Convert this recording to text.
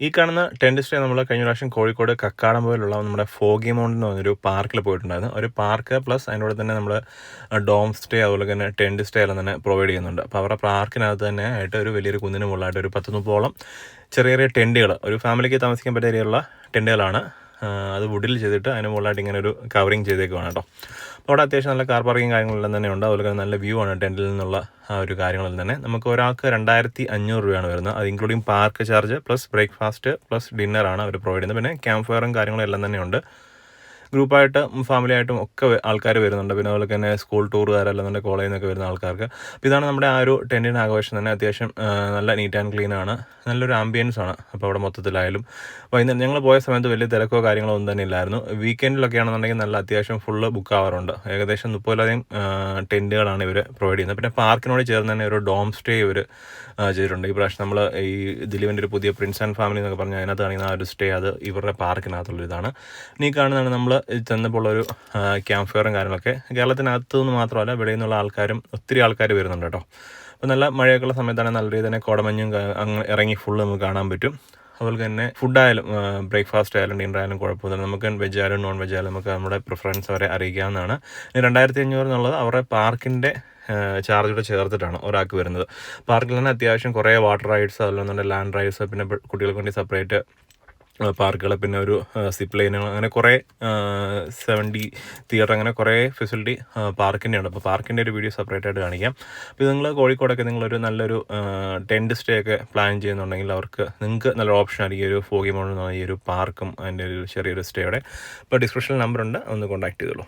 ഈ കാണുന്ന tent stay നമ്മൾ കഴിഞ്ഞ പ്രാവശ്യം കോഴിക്കോട് കക്കാടം പോലുള്ള നമ്മുടെ ഫോഗി മൗണ്ട് എന്ന് പറഞ്ഞൊരു പാർക്കിൽ പോയിട്ടുണ്ടായിരുന്നു. ഒരു പാർക്ക് പ്ലസ് അതിനോട് തന്നെ നമ്മൾ ഡോം സ്റ്റേ അതുപോലെ തന്നെ ടെന്റ് സ്റ്റേ എല്ലാം തന്നെ പ്രൊവൈഡ് ചെയ്യുന്നുണ്ട്. അപ്പോൾ അവരുടെ പാർക്കിനകത്ത് തന്നെ ആയിട്ട് ഒരു വലിയൊരു കുന്നിന് മുകളിലായിട്ട് ഒരു പത്ത് മുപ്പോളം ചെറിയ ചെറിയ ടെന്റുകൾ ഒരു ഫാമിലിക്ക് താമസിക്കാൻ പറ്റിയ രീതിയിലുള്ള ടെന്റുകളാണ് അത് വുഡിൽ ചെയ്തിട്ട് അതിന് മുകളിലായിട്ട് ഇങ്ങനെ ഒരു കവറിങ് ചെയ്തേക്കുവാണ് കേട്ടോ. അവിടെ അത്യാവശ്യം നല്ല കാർ പാർക്കിംഗ് കാര്യങ്ങളെല്ലാം തന്നെ ഉണ്ട്. അതുപോലെ നല്ല വ്യൂ ആണ് ടെന്റിൽ നിന്നുള്ള ആ ഒരു കാര്യങ്ങളെല്ലാം തന്നെ. നമുക്ക് ഒരാൾക്ക് രണ്ടായിരത്തി അഞ്ഞൂറ് രൂപയാണ് വരുന്നത്. അത് including park charge plus breakfast plus ഡിന്നറാണ് അവർ പ്രൊവൈഡ് ചെയ്യുന്നത്. പിന്നെ ക്യാമ്പ് ഫയറും കാര്യങ്ങളും എല്ലാം തന്നെ ഉണ്ട്. ഗ്രൂപ്പായിട്ട് ഫാമിലി ആയിട്ടും ഒക്കെ ആൾക്കാർ വരുന്നുണ്ട്. പിന്നെ അതുപോലെ തന്നെ സ്കൂൾ ടൂറുകാരല്ലെന്നുണ്ട് കോളേജിൽ നിന്നൊക്കെ വരുന്ന ആൾക്കാർക്ക്. അപ്പോൾ ഇതാണ് നമ്മുടെ ആ ഒരു ടെന്റിന്റെ ആഘോഷം തന്നെ. അത്യാവശ്യം നല്ല നീറ്റ് ആൻഡ് ക്ലീൻ ആണ്. നല്ലൊരു ആംബിയൻസ് ആണ് അപ്പോൾ അവിടെ മൊത്തത്തിലായാലും. വൈകുന്നേരം ഞങ്ങൾ പോയ സമയത്ത് വലിയ തിരക്കോ കാര്യങ്ങളോ ഒന്നും തന്നെ ഇല്ലായിരുന്നു. വീക്കെൻഡിലൊക്കെ ആണെന്നുണ്ടെങ്കിൽ നല്ല അത്യാവശ്യം ഫുള്ള് ബുക്ക് ആവാറുണ്ട്. ഏകദേശം മുപ്പതിലധികം ടെന്റുകളാണ് ഇവർ പ്രൊവൈഡ് ചെയ്യുന്നത്. പിന്നെ പാർക്കിനോട് ചേർന്ന് തന്നെ ഒരു ഡോം സ്റ്റേ ഇവർ ചെയ്തിട്ടുണ്ട്. ഈ പ്രാവശ്യം നമ്മൾ ഈ ദിലീപിന്റെ ഒരു പുതിയ പ്രിൻസ് ആൻഡ് ഫാമിലി എന്നൊക്കെ പറഞ്ഞാൽ അതിനകത്ത് കാണിക്കുന്ന ആ ഒരു സ്റ്റേ അത് ഇവരുടെ പാർക്കിനകത്തുള്ള ഇതാണ് ഇനി കാണുന്നതാണ് നമ്മൾ ചെന്നപ്പോൾ ഒരു ക്യാമ്പ് ഫയറും കാര്യങ്ങളൊക്കെ കേരളത്തിനകത്തു നിന്ന് മാത്രമല്ല ഇവിടെ നിന്നുള്ള ആൾക്കാരും ഒത്തിരി ആൾക്കാർ വരുന്നുണ്ട് കേട്ടോ. അപ്പോൾ നല്ല മഴയൊക്കെയുള്ള സമയത്താണ് നല്ല രീതി തന്നെ കോടമഞ്ഞും ഇറങ്ങി ഫുള്ള് നമുക്ക് കാണാൻ പറ്റും. അതുപോലെ തന്നെ ഫുഡായാലും ബ്രേക്ക്ഫാസ്റ്റ് ആയാലും ഡിന്നർ ആയാലും കുഴപ്പമൊന്നുമില്ല. നമുക്ക് വെജ് ആയാലും നോൺ വെജ് ആയാലും നമുക്ക് നമ്മുടെ പ്രിഫറൻസ് അവരെ അറിയിക്കാവുന്നതാണ്. രണ്ടായിരത്തി അഞ്ഞൂറ് എന്നുള്ളത് അവരുടെ പാർക്കിന്റെ ചാർജോടെ ചേർത്തിട്ടാണ് ഒരാൾക്ക് വരുന്നത്. പാർക്കിൽ തന്നെ അത്യാവശ്യം കുറേ വാട്ടർ റൈഡ്സ് അതുപോലെ തന്നെ ലാൻഡ് റൈഡ്സ് പിന്നെ കുട്ടികൾക്ക് വേണ്ടി സെപ്പറേറ്റ് പാർക്കുകൾ പിന്നെ ഒരു സിപ്പ് ലൈനുകൾ അങ്ങനെ കുറേ സെവന്റി തിയേറ്റർ അങ്ങനെ കുറേ ഫെസിലിറ്റി പാർക്കിന്റെ ഉണ്ട്. അപ്പോൾ പാർക്കിന്റെ ഒരു വീഡിയോ സെപ്പറേറ്റ് ആയിട്ട് കാണിക്കാം. അപ്പോൾ നിങ്ങൾ കോഴിക്കോടൊക്കെ നിങ്ങളൊരു നല്ലൊരു ടെന്റ് സ്റ്റേ ഒക്കെ പ്ലാൻ ചെയ്യുന്നുണ്ടെങ്കിൽ അവർക്ക് നിങ്ങൾക്ക് നല്ലൊരു ഓപ്ഷൻ ആയിരിക്കും ഒരു ഫോഗി മോൾ എന്ന് ഈ ഒരു പാർക്കും അതിന്റെ ഒരു ചെറിയൊരു സ്റ്റേയുടെ അപ്പോൾ ഡിസ്ക്രിപ്ഷൻ നമ്പർ ഉണ്ട്. ഒന്ന് കോൺടാക്ട് ചെയ്തോളൂ.